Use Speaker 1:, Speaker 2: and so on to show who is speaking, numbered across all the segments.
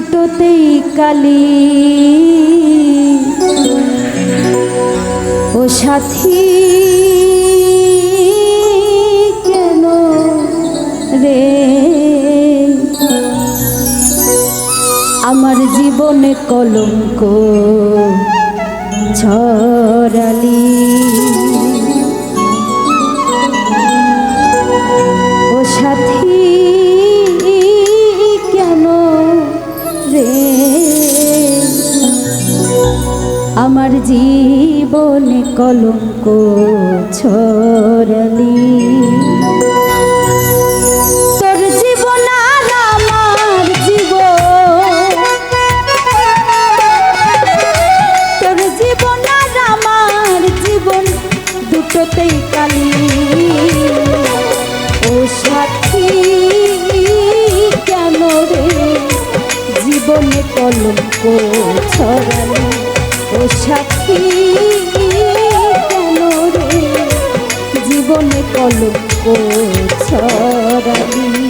Speaker 1: দুটোতেই কালি। ও সাথী কেন রে? আমার জীবনে কলঙ্ক ছড়ালি জীবনে কলঙ্ক ছড়ালি। দুটোতেই কালি। ও সাথী কেন রে? ছড়ালি। সাথী কেন রে? জীবনে কলঙ্ক ছড়ালি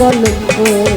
Speaker 1: জীবনে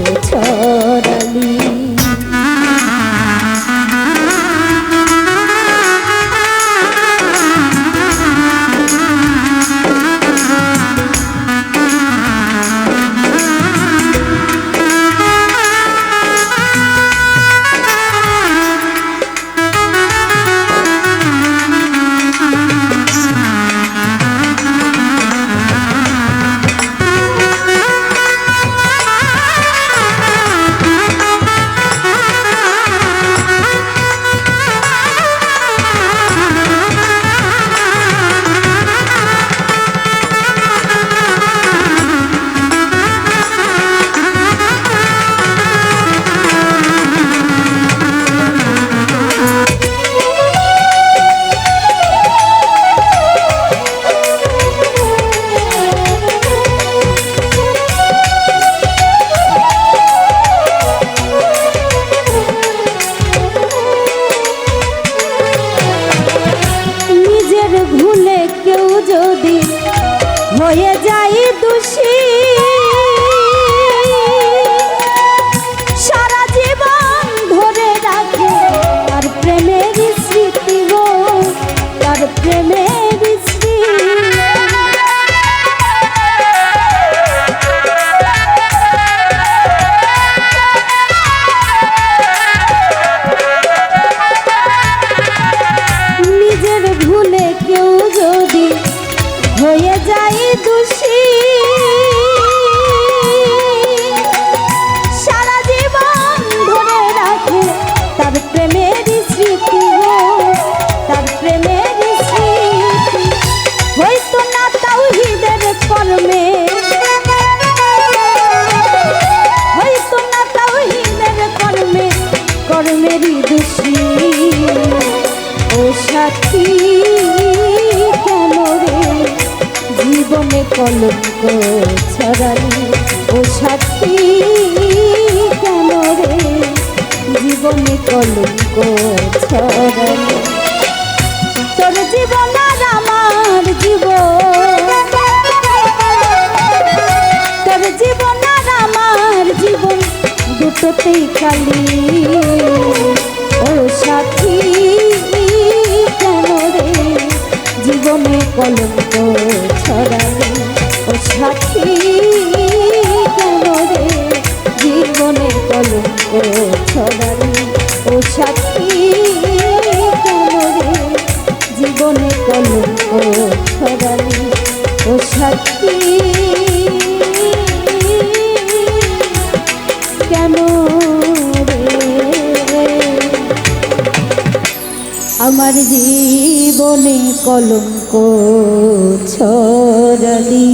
Speaker 1: হয়ে যাই দোষী। সারা জীবন ধরে রাখে তার প্রেমের স্মৃতি গো তার প্রেমের তার প্রেমের স্মৃতি তার প্রেমের স্মৃতি। হইতো না তাওহিদের কর্মে। হইতো না তাওহিদের কর্মে, কর্মেরই ও সাথী কেমরে জীবনে কলঙ্ক ছড়ালি? ও সাথী কেমরে জীবনে কলঙ্ক ছড়ালি তোর জীবন আর আমার জীবন। তোর জীবন আর আমার জীবন দুটোতেই খালি। ও সাথী, কেন রে? জীবনে কলঙ্ক ছড়ালি ও রে আমার জীবনে কলঙ্ক ছড়ালি